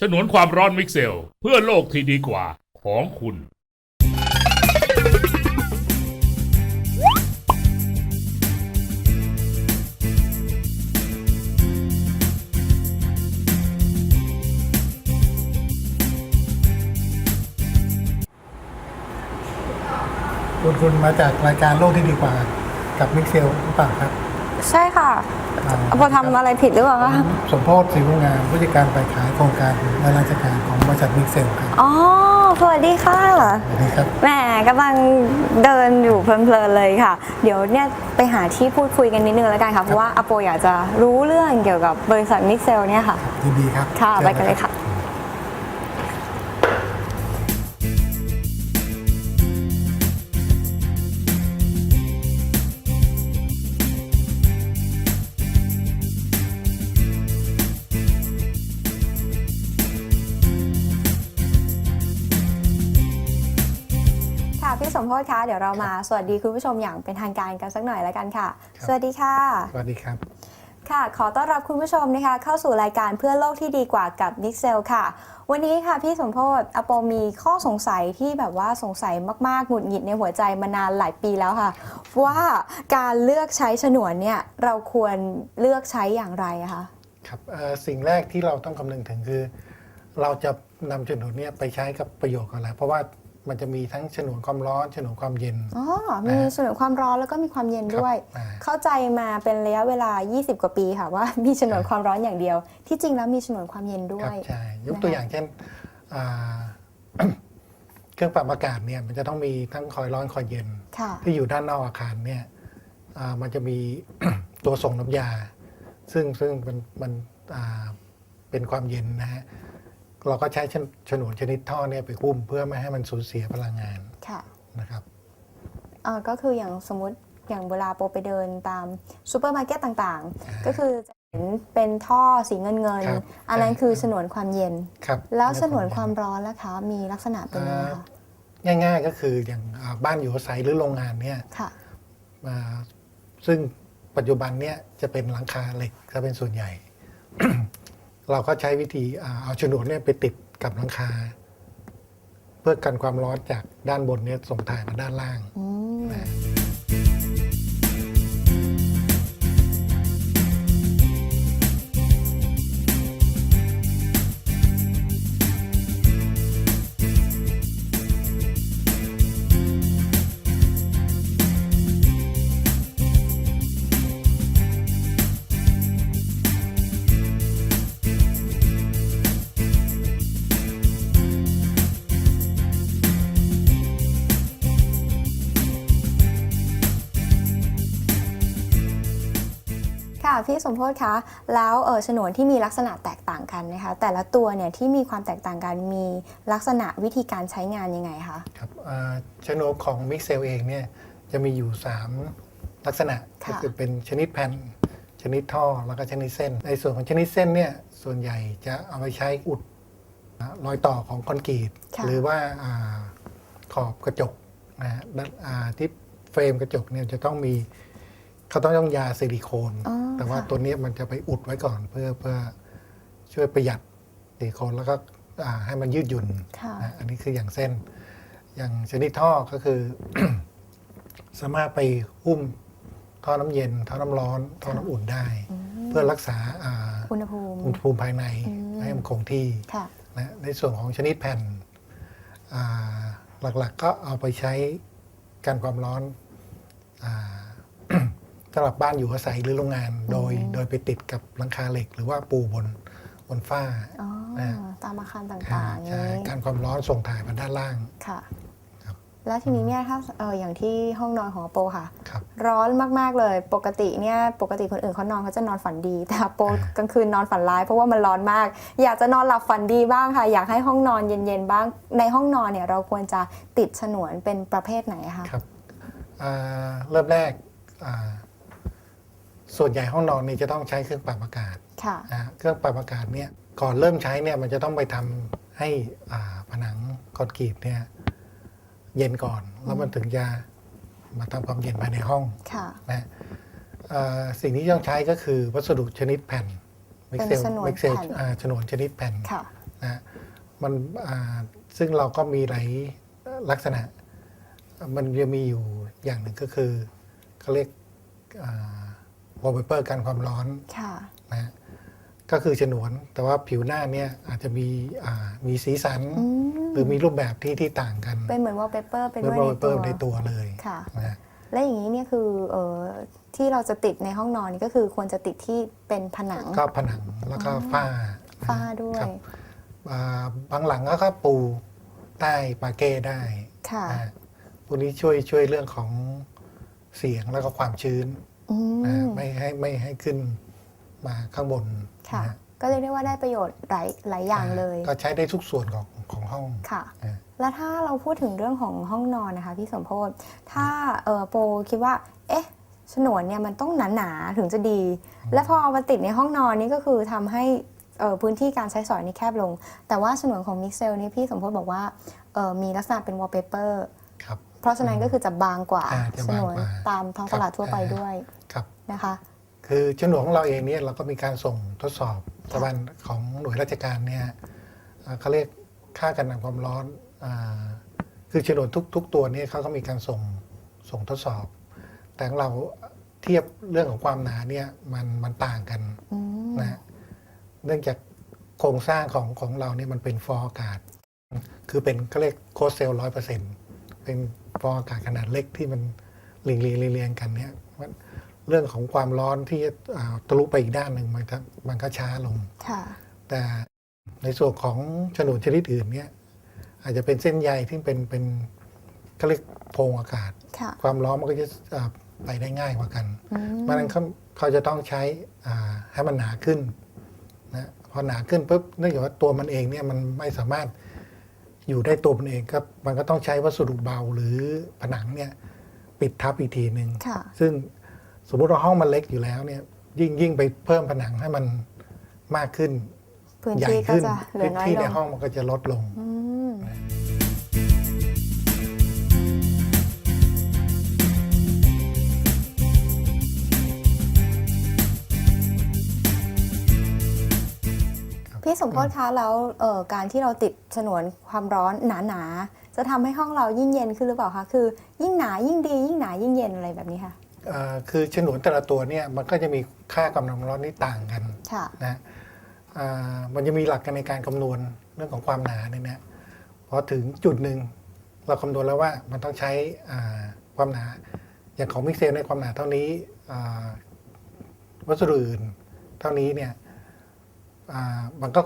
ฉนวนความร้อนมิกเซล เพื่อโลกที่ดีกว่าของคุณ คุณคุณมาจากรายการโลกที่ดีกว่ากับมิกเซลหรือเปล่าครับ ใช่ค่ะอ่า พอทำอะไรผิดหรือเปล่าผคะมสมโพธิศรีวงงามผู้จัดการฝ่ายขายโครงการและราชการของบริษัทมิกเซลครับอ๋อสวัสดีค่ะสวัสดีครับ แหมกำลังเดินอยู่เพลินๆเลยค่ะ เดี๋ยวเนี่ยไปหาที่พูดคุยกันนิดนึงแล้วกันค่ะเพราะว่าอโปอยากจะรู้เรื่องเกี่ยวกับบริษัทมิกเซลเนี่ยค่ะ ยินดีครับค่ะชิญไปกันเลยค่ะ พี่สมโพศคะเดี๋ยวเรามาสวัสดีคุณผู้ชมอย่างเป็นทางการกันสักหน่อยแล้วกันค่ะ สวัสดีค่ะ สวัสดีครับ ค่ะ ขอต้อนรับคุณผู้ชมนะคะ เข้าสู่รายการเพื่อโลกที่ดีกว่ากับนิกเซลค่ะ วันนี้ค่ะพี่สมโพศอโปมีข้อสงสัยที่แบบว่าสงสัยมากๆหงุดหงิดในหัวใจมานานหลายปีแล้วค่ะ ว่าการเลือกใช้ฉนวนเนี่ยเราควรเลือกใช้อย่างไรอะคะครับเอ่อสิ่งแรกที่เราต้องคำนึงถึงคือ เราจะนำฉนวนเนี้ไปใช้กับประโยชน์อะไรเพราะว่า มันจะมีทั้งฉนวนความร้อนฉนวนความเย็น อ๋อ มีฉนวนความร้อนแล้วก็มีความเย็นด้วย อ่า เข้าใจมาเป็นระยะเวลา 20 กว่าปีค่ะว่า มีฉนวนความร้อนอย่างเดียว ที่จริงแล้วมีฉนวนความเย็นด้ควรับย ใช่ยกตัวอย่างเช่นอ่า เครื่องปรับอากาศเนี่ยมันจะต้องมีทั้งคอยร้อนคอยเย็น ค่ะ ที่อยู่ด้านนอกอาคารเนี่ยอ่ามันจะมี ตัวส่งน้ำยา ซึ่งซึ่งมันมันอ่าเป็นความเย็นนะฮะ เราก็ใช้ฉนฉนวนชนิดท่อเนี่ยไปหุ้ม เพื่อไม่ให้มันสูญเสียพลังงานค่ะนะครับเอ่อก็คืออย่างสมมติอย่างเวลาโปไปเดินตามซูเปอร์มาร์เก็ตต่างๆก็คือจะเห็นเป็นท่อสีเงินเงินๆครับอันนั้นใช่คือฉนวนความเย็น ครับแล้วฉนวนความร้อนล่ะคะ มีลักษณะเป็นยังไงคะง่ายๆก็คืออย่างอ่าบ้านอยู่อาศัยหรือโรงงานเนี่ยค่ะ อ่าซึ่งปัจจุบันเนี่ยจะเป็นหลังคาเหล็กจะเป็นส่วนใหญ่ เราก็ใช้วิธีอ่าเอาฉนวนเนี่ยไปติดกับหลังคา เพื่อกันความร้อนจากด้านบนเนี่ยส่งถ่ายมาด้านล่างอืมนะ พี่สมโพศคะแล้วเออฉนวนที่มีลักษณะแตกต่างกันนะคะ แต่ละตัวเนี่ยที่มีความแตกต่างกันมีลักษณะวิธีการใช้งานยังไงคะครับอ่าชนวนของมิกเซลเองเนี่ยจะมีอยู่ 3 ลักษณะค่ะก็คือเป็นชนิดแผ่นชนิดท่อแล้วก็ชนิดเส้น ในส่วนของชนิดเส้นเนี่ยส่วนใหญ่จะเอาไปใช้อุดรอยต่อของคอนกรีตค่ะหรือว่าอาขอบกระจกนะฮะด้านอ่าที่เฟรมกระจกเนี่ยจะต้องมี เขาต้องต้องยาซิลิโคน อ๋อแต่ว่าค่ะ ตัวเนี้ยมันจะไปอุดไว้ก่อนเพื่อเพื่อช่วยประหยัดซิลิโคนแล้วก็อ่าให้มันยืดหยุ่นค่ะ นะอันนี้คืออย่างเส้น อย่างชนิดท่อก็คือ สามารถไปหุ้มท่อน้ำเย็น ท่อน้ำร้อน ท่อน้ำอุ่นได้เพื่อรักษาอ่าอุณหภูมิ อุณหภูมิภายในอืม ให้มันคงที่ ค่ะ นะในส่วนของชนิดแผ่นอ่าหลักๆก็เอาไปใช้กันความร้อนอา สำหรับบ้านอยู่อาศัยหรือโรงงานโดยโดยไปติดกับหลังคาเหล็ก หรือว่าปูบนบนฝ้าอ๋อนะตามอาคารอ่าต่างๆอย่างใช่นี้การความร้อนส่งถ่ายมาด้านล่างค่ะครับแล้วทีนี้เนี่ยถ้าเอออย่างที่ห้องนอนของอโปค่ะครับร้อนมากๆเลยปกติเนี่ยปกติคนอื่นเขานอนเขาจะนอนฝันดี แต่อโปอ่ากลางคืนนอนฝันร้ายเพราะว่ามันร้อนมาก อยากจะนอนหลับฝันดีบ้างค่ะ อยากให้ห้องนอนเย็นๆบ้าง ในห้องนอนเนี่ยเราควรจะติดฉนวนเป็นประเภทไหนคะครับอ่าเริ่มแรกอ่า ส่วนใหญ่ห้องนอนนี่จะต้องใช้เครื่องปรับอากาศค่ะนะเครื่องปรับอากาศเนี่ยก่อนเริ่มใช้เนี่ยมันจะต้องไปทำให้อ่าผนังคอนกรีตเนี่ยเย็นก่อนแล้วมันถึงจะมาทำความเย็นภายในห้องค่ะนะอ่าสิ่งที่ต้องใช้ก็คือวัสดุชนิดแผ่นเป็นเซลฉนวนมิกเซลแผ่นฉนวนชนิดแผ่นค่ะนะมันอ่าซึ่งเราก็มีหลายลักษณะ มันจะมีอยู่อย่างหนึ่งก็คือเขาเรียก วอลเปเปอร์กันความร้อนค่ะนะฮะก็คือฉนวน แต่ว่าผิวหน้าเนี่ยอาจจะมีอ่ามีสีสันอืมหรือมีรูปแบบที่ที่ต่างกัน เป็นเหมือนวอลเปเปอร์เป็นเป็นด้วยวอลในเปเปตัอวร์ในตัวเลยค่ะนะฮะและอย่างนี้เนี่ยคือเออที่เราจะติดในห้องนอนนี่ก็คือควรจะติดที่เป็นผนังก็ผนังแล้วก็ฝ้าฝ้าด้วยครับอ่าบางหลังก็ปูใต้ปาเก้ได้ค่ะนะฮะพวกนี้ช่วยช่วยเรื่องของเสียงแล้วก็ความชื้นอืนะฮะม ไม่ให้ไม่ให้ขึ้นมาข้างบนค่ะนะฮะก็เรียกได้ว่าได้ประโยชน์หลายหลายอย่างเลย ก็ใช้ได้ทุกส่วนของของห้องค่ะนะแล้วถ้าเราพูดถึงเรื่องของห้องนอนนะคะพี่สมโพธถ้าเออโปคิดว่า เอ๊ะฉนวนเนี่ยมันต้องหนาๆถึงจะดี และพอเอามาติดในห้องนอนนี่ก็คือทำให้เอ่อพื้นที่การใช้สอยนี่แคบลง แต่ว่าฉนวนของมิกเซลนี่พี่สมโพธบอกว่าเอ่อมีลักษณะเป็นวอลเปเปอร์ค รับเพราะฉะนั้นก็คือจะบางกว่าอ่าจะฉบางนวนกว่าตามท้องตลาดทั่วไปด้วยครับ นะคะ คือฉนวนของเราเองเนี่ยเราก็มีการส่งทดสอบสถาบันของหน่วยราชการเนี่ยอ่าเขาเรียกค่ากันน้ำความร้อนอาคือฉนวนทุกทุกตัวเนี่ยเขาก็มีการส่งส่งทดสอบ แต่ของเราเทียบเรื่องของความหนาเนี่ยมันมันต่างกันอืมนะฮะเนื่องจากโครงสร้างของของเราเนี่ยมันเป็นฟอร์อากาศ คือเป็นเขาเรียกโคสเซลร้อยเปอร์เซ็นต์เป็น ฟอร์อากาศขนาดเล็กที่มันเรียงเรียงเรียงเรียงกันเนี่ยมันเรื่องของความร้อนที่อ่าทะลุไปอีกด้านหนึ่งมันก็มันก็ช้าลงค่ะแต่ในส่วนของฉนวนชนิดอื่นเนี่ยอาจจะเป็นเส้นใยที่เป็นเป็นเขาเรียกโพรงอากาศค่ะความร้อนมันก็จะอ่าไปได้ง่ายกว่ากันอืมเพราะฉะนั้นเขาเขาจะต้องใช้อ่าให้มันหนาขึ้นนะพอหนาขึ้นปุ๊บเนื่องจากว่าตัวมันเองเนี่ยมันไม่สามารถ อยู่ได้ตัวมันเองก็มันก็ต้องใช้วัสดุเบาหรือผนังเนี่ยปิดทับอีกทีหนึ่งค่ะซึ่งสมมุติว่าห้องมันเล็กอยู่แล้วเนี่ยยิ่งยิ่งไปเพิ่มผนังให้มันมากขึ้นพื้นใหญ่ที่ก็ขึ้นจะเหลือพื้นน้อยที่ลในงห้องมันก็จะลดลง พี่สมพศคะแล้วเอ่อการที่เราติดฉนวนความร้อนหนาๆจะทำให้ห้องเรายิ่งเย็นขึ้นหรือเปล่าคะคือ ยิ่งหนายิ่งดี ยิ่งหนายิ่งเย็นอะไรแบบนี้ค่ะอ่าคือฉนวนแต่ละตัวเนี่ยมันก็จะมีค่ากำลังร้อนที่ต่างกันค่ะนะอ่ามันจะมีหลักการในการคำนวณเรื่องของความหนาเนี่ยนะพอถึงจุดหนึ่งเราคำนวณแล้วว่ามันต้องใช้อ่าความหนา อย่างของมิกเซลในความหนาเท่านี้อ่าวัสดุอื่นเท่านี้เนี่ยอ่า มันก็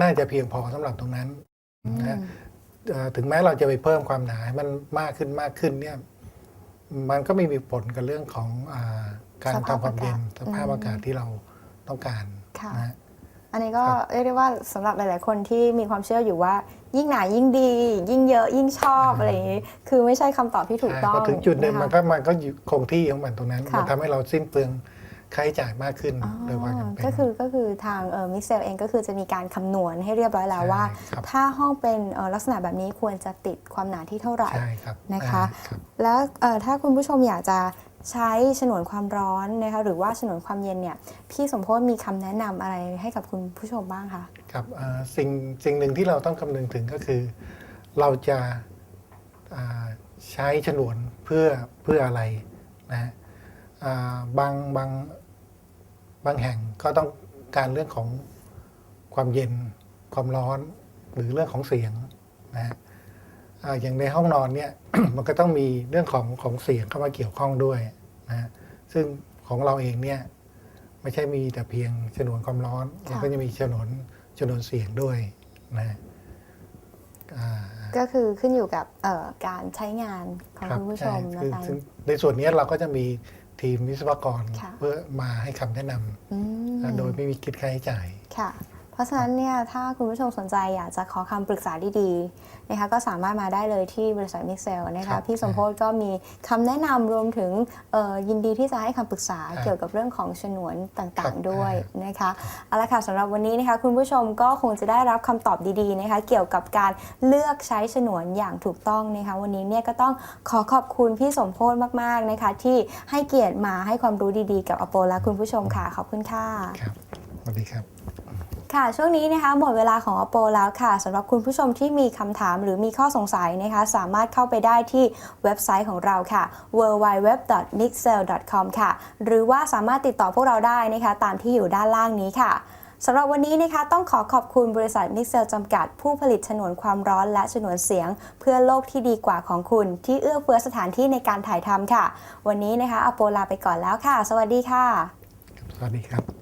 น่าจะเพียงพอสำหรับตรงนั้นนะเอ่อถึงแม้เราจะไปเพิ่มความหนาให้มันมากขึ้นมากขึ้นเนี่ยมันก็ไม่มีผลกับเรื่องของอาการสภาพทำความเย็นอากาศสภาพอืมอากาศที่เราต้องการค่ะนะฮะอันนี้ก็ครับเรียกได้ว่าสำหรับหลาย ๆ คนที่มีความเชื่ออยู่ว่ายิ่งหนายิ่งดี ยิ่งเยอะยิ่งชอบอะไรอย่างนี้ คือไม่ใช่คำตอบที่ถูกต้องพอถึงจุดหนึ่งะคะมันก็มันก็อยู่คงที่ของมันตรงนั้นค่ะมันทำให้เราสิ้นเปลือง ค่าใช้จ่ายมากขึ้นอ๋อโดยว่ากันเป็นก็คือก็คือทางเออมิกเซลเองก็คือจะมีการคำนวณให้เรียบร้อยแล้วใช่ว่าครับถ้าห้องเป็นเอ่อลักษณะแบบนี้ควรจะติดความหนาที่เท่าไหร่ใช่ครับนะคะอ่ารับแล้วเอ่อถ้าคุณผู้ชมอยากจะใช้ฉนวนความร้อนนะคะหรือว่าฉนวนความเย็นเนี่ยพี่สมโพศมีคำแนะนำอะไรให้กับคุณผู้ชมบ้างคะครับอ่าสิ่งสิ่งหนึ่งที่เราต้องคำนึงถึงก็คือ เราจะอ่าใช้ฉนวนเพื่อเพื่ออะไรนะฮะอ่า บางบางบางแห่งก็ต้องการเรื่องของความเย็นความร้อนหรือเรื่องของเสียงนะฮะอ่าอย่างในห้องนอนเนี่ย มันก็ต้องมีเรื่องของของเสียงเข้ามาเกี่ยวข้องด้วยนะฮะซึ่งของเราเองเนี่ยไม่ใช่มีแต่เพียงฉนวนความร้อนมันก็จะมีฉนวนฉนวนเสียงด้วยนะฮะอ่าก็คือขึ้นอยู่กับเอ่อการใช้งานของรับคุณผู้ชมใช่นะคือคะซึ่งในส่วนนี้เราก็จะมี ทีมวิศวกรค่ะเพื่อมาให้คำแนะนอืมำโดยไม่มีคิดค่าใช้จ่ายค่ะเพ ราะฉะนั้นเนี่ยถ้าคุณผู้ชมสนใจอยากจะขอคำปรึกษาดีๆนะคะก็สามารถมาได้เลยที่บริษัทมิกเซลนะครัคะบพี่สมโพศก็มีคำแนะนำรวมถึงเอ่อยินดีที่จะให้คำปรึกษาครับเกี่ยวกับเรื่องของฉนวนต่ครัางบๆด้วยนะคะเอาละค่ะสำหรับวันนี้นะคะคุณผู้ชมก็คงจะได้รับคำตอบดีๆนะคะเกี่ยวกับการเลือกใช้ฉนวนอย่างถูกต้องนะคะวันนี้เนี่ยก็ต้องขอขอบคุณพี่สมโพศมากๆนะคะที่ให้เกียรติมาให้ความรู้ดีๆ กับอโปและคุณผู้ชมค่ะขอบคุณค่ะ ครับสวัสดีครับ ค่ะ ช่วงนี้นะคะหมดเวลาของ Oppo แล้วค่ะสำหรับคุณผู้ชมที่มีคำถามหรือมีข้อสงสัยนะคะ สามารถเข้าไปได้ที่เว็บไซต์ของเราค่ะ www.nixel.com ค่ะ หรือว่าสามารถติดต่อพวกเราได้นะคะตามที่อยู่ด้านล่างนี้ค่ะสำหรับวันนี้นะคะต้องขอขอบคุณบริษัท Nixel จำกัด ผู้ผลิตฉนวนความร้อนและฉนวนเสียง เพื่อโลกที่ดีกว่าของคุณ ที่เอื้อเฟื้อสถานที่ในการถ่ายทำค่ะ วันนี้นะคะอโปลาไปก่อนแล้วค่ะ สวัสดีค่ะ สวัสดีครับ